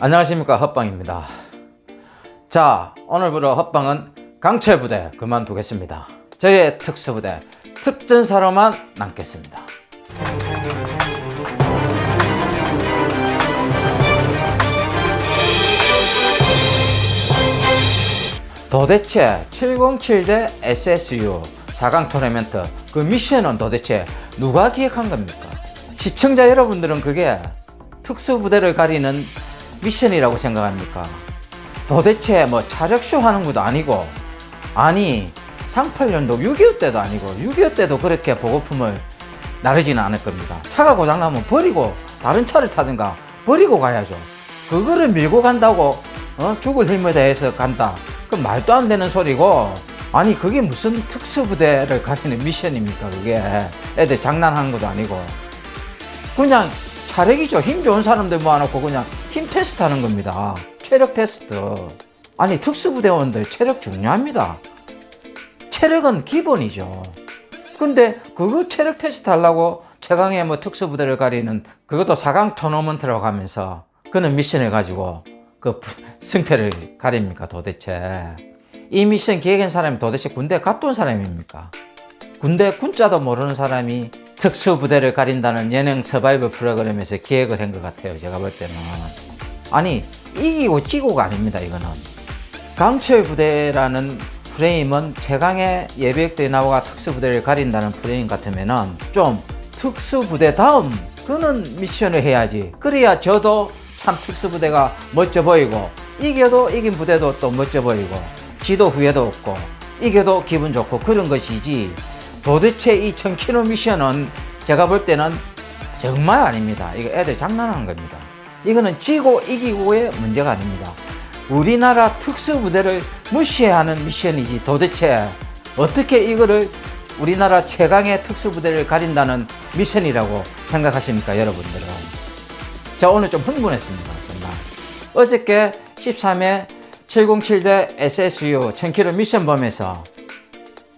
안녕하십니까 헛방입니다. 자 오늘부로 헛방은 강철부대 그만두겠습니다. 저의 특수부대 특전사로만 남겠습니다. 도대체 707대 SSU 4강 토너멘트 그 미션은 도대체 누가 기획한 겁니까? 시청자 여러분들은 그게 특수부대를 가리는 미션이라고 생각합니까? 도대체 뭐 차력쇼 하는 것도 아니고 아니 상팔년도 6.25 때도 아니고 6.25 때도 그렇게 보급품을 나르지는 않을 겁니다. 차가 고장나면 버리고 다른 차를 타든가 버리고 가야죠. 그거를 밀고 간다고 어? 죽을 힘에 대해서 간다. 그 말도 안 되는 소리고 아니 그게 무슨 특수부대를 가리는 미션입니까 그게 애들 장난하는 것도 아니고 그냥 차력이죠. 힘 좋은 사람들 모아놓고 그냥 힘 테스트 하는 겁니다. 체력 테스트. 아니, 특수부대원들 체력 중요합니다. 체력은 기본이죠. 근데 그거 체력 테스트 하려고 최강의 뭐 특수부대를 가리는 그것도 4강 토너먼트라고 하면서 그는 미션을 가지고 그 부- 승패를 가립니까 도대체. 이 미션 기획한 사람이 도대체 군대 온 사람입니까? 군대 군자도 모르는 사람이 특수부대를 가린다는 예능 서바이벌 프로그램에서 기획을 한 것 같아요. 제가 볼 때는. 아니, 이기고 지고가 아닙니다. 이거는. 강철 부대라는 프레임은 최강의 예비역들이 나와가 특수부대를 가린다는 프레임 같으면은 좀 특수부대다움 그는 미션을 해야지. 그래야 저도 참 특수부대가 멋져 보이고 이겨도 이긴 부대도 또 멋져 보이고 지도 후회도 없고 이겨도 기분 좋고 그런 것이지 도대체 이 1000km 미션은 제가 볼 때는 정말 아닙니다. 이거 애들 장난하는 겁니다. 이거는 지고 이기고의 문제가 아닙니다. 우리나라 특수부대를 무시하는 미션이지 도대체 어떻게 이거를 우리나라 최강의 특수부대를 가린다는 미션이라고 생각하십니까, 여러분들은? 자, 오늘 좀 흥분했습니다, 정말. 어저께 13회 707대 SSU 1000km 미션 범에서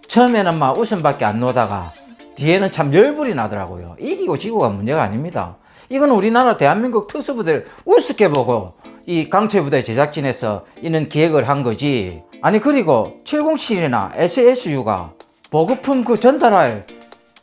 처음에는 막 웃음밖에 안 나오다가 뒤에는 참 열불이 나더라고요. 이기고 지고가 문제가 아닙니다. 이건 우리나라 대한민국 특수부대를 우습게 보고 이 강철부대 제작진에서 이는 기획을 한 거지. 아니 그리고 707이나 SSU가 보급품 그 전달할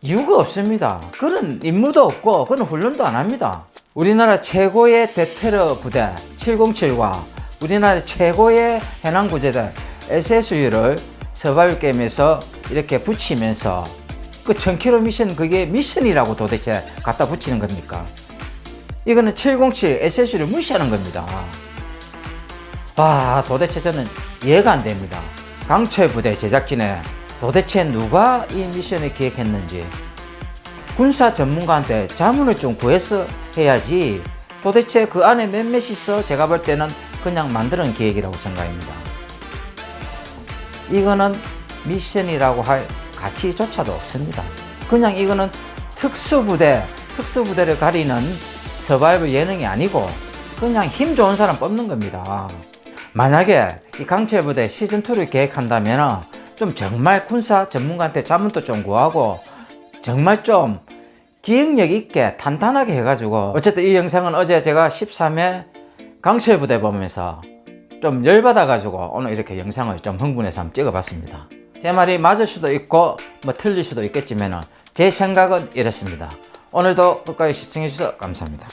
이유가 없습니다. 그런 임무도 없고 그런 훈련도 안 합니다. 우리나라 최고의 대테러 부대 707과 우리나라 최고의 해난 구제대 SSU를 서바이벌 게임에서 이렇게 붙이면서 그 1000km 미션 그게 미션이라고 도대체 갖다 붙이는 겁니까? 이거는 707 SSU를 무시하는 겁니다. 와, 도대체 저는 이해가 안 됩니다. 강철 부대 제작진에 도대체 누가 이 미션을 기획했는지 군사 전문가한테 자문을 좀 구해서 해야지 도대체 그 안에 몇몇 있어 제가 볼 때는 그냥 만드는 기획이라고 생각합니다. 이거는 미션이라고 할 가치조차도 없습니다. 그냥 이거는 특수부대, 특수부대를 가리는 서바이벌 예능이 아니고 그냥 힘 좋은 사람 뽑는 겁니다. 만약에 이 강철부대 시즌2를 계획한다면 좀 정말 군사 전문가한테 자문도 좀 구하고 정말 좀 기억력 있게 탄탄하게 해가지고 어쨌든 이 영상은 어제 제가 13회 강철부대 보면서 좀 열받아가지고 오늘 이렇게 영상을 좀 흥분해서 한번 찍어봤습니다. 제 말이 맞을 수도 있고 뭐 틀릴 수도 있겠지만 제 생각은 이렇습니다. 오늘도 끝까지 시청해주셔서 감사합니다.